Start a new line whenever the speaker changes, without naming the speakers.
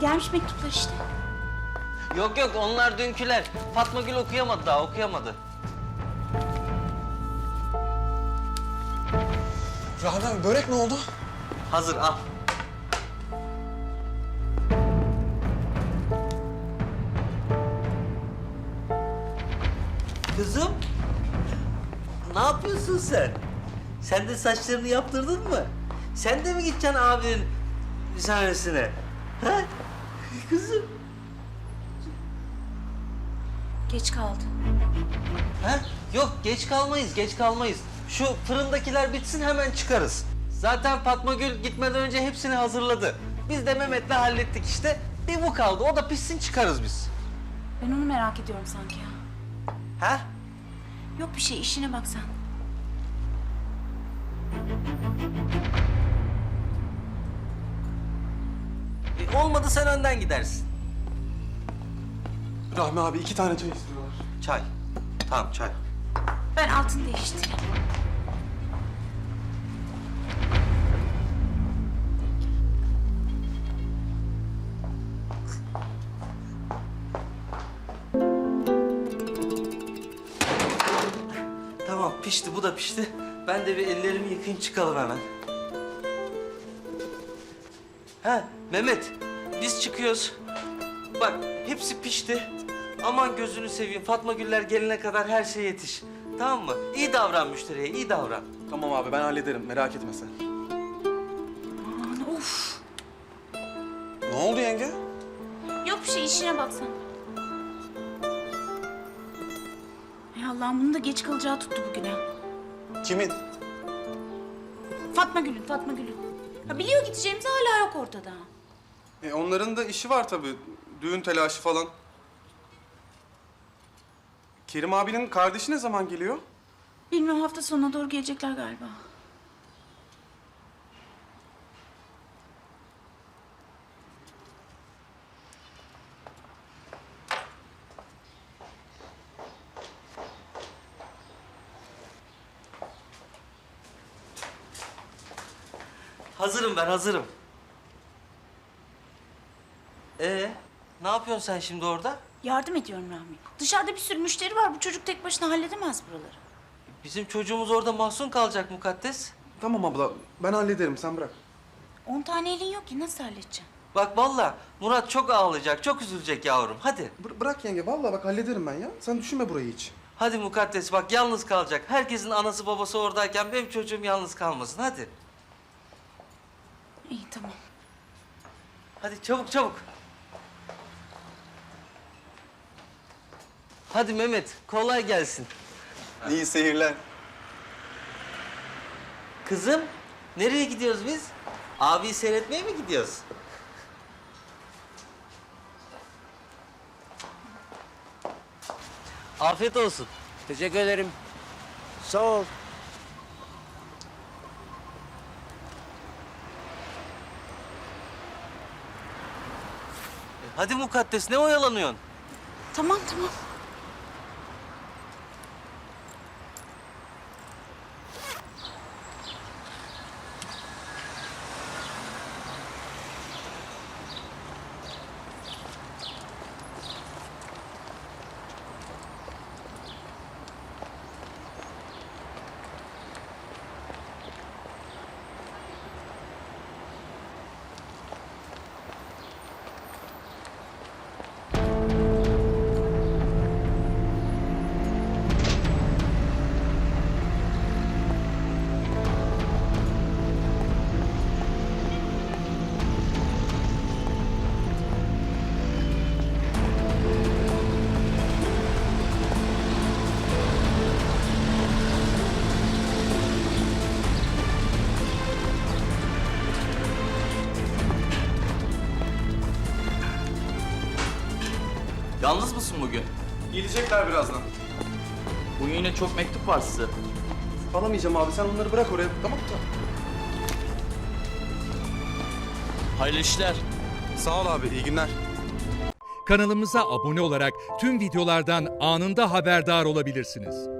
gelmiş mektuplar işte.
Yok yok onlar dünküler. Fatma Gül okuyamadı daha okuyamadı.
Rahmi abi börek ne oldu?
Hazır al. Kızım. Ne yapıyorsun sen? Sen de saçlarını yaptırdın mı? Sen de mi gideceksin abinin sahnesine? Ha? Kızım.
Geç kaldı.
Ha? Yok geç kalmayız, geç kalmayız. Şu fırındakiler bitsin hemen çıkarız. Zaten Fatma Gül gitmeden önce hepsini hazırladı. Biz de Mehmet'le hallettik işte. Bir bu kaldı. O da pişsin çıkarız biz.
Ben onu merak ediyorum sanki ya.
Ha?
Yok bir şey işine bak sen.
olmadı sen önden gidersin.
Rahmi abi iki tane çay istiyorlar.
Çay. Tamam çay.
Ben altını değiştireyim.
Tamam pişti bu da pişti. Ben de bir ellerimi yıkayayım çıkalım hemen. Ha Mehmet biz çıkıyoruz. Bak hepsi pişti. Aman gözünü seveyim Fatma Güller gelene kadar her şeye yetiş. Tamam mı? İyi davran müşteriye iyi davran.
Tamam abi ben hallederim merak etme sen.
Aman of.
Ne oldu yenge?
Yok bir şey işine bak sen. Ay Allah'ım bunun da geç kalacağı tuttu bugüne.
Kimin?
Fatma Gül'ün, Fatma Gül'ün. Ha biliyor gideceğimizi hala yok ortada.
E, onların da işi var tabii. Düğün telaşı falan. Kerim abinin kardeşi ne zaman geliyor?
Bilmiyorum hafta sonuna doğru gelecekler galiba.
Hazırım ben hazırım. Ee, ne yapıyorsun sen şimdi orada?
Yardım ediyorum Rahmi. Dışarıda bir sürü müşteri var. Bu çocuk tek başına halledemez buraları.
Bizim çocuğumuz orada mahzun kalacak mukaddes.
Tamam abla ben hallederim sen bırak.
On tane elin yok ki nasıl halledeceksin?
Bak valla Murat çok ağlayacak, çok üzülecek yavrum. Hadi.
Bır- bırak yenge vallahi bak hallederim ben ya. Sen düşünme burayı hiç.
Hadi mukaddes bak yalnız kalacak. Herkesin anası babası oradayken benim çocuğum yalnız kalmasın. Hadi.
İyi tamam.
Hadi çabuk çabuk. Hadi Mehmet kolay gelsin.
İyi seyirler.
Kızım nereye gidiyoruz biz? Abi seyretmeye mi gidiyoruz? Afiyet olsun.
Teşekkür ederim. Sağ ol.
Hadi mukaddes ne oyalanıyorsun?
Tamam tamam.
Yalnız mısın bugün?
Gelecekler birazdan.
Bugün yine çok mektup var size.
Alamayacağım abi sen onları bırak oraya tamam mı?
Hayırlı işler.
Sağ ol abi iyi günler.
Kanalımıza abone olarak tüm videolardan anında haberdar olabilirsiniz.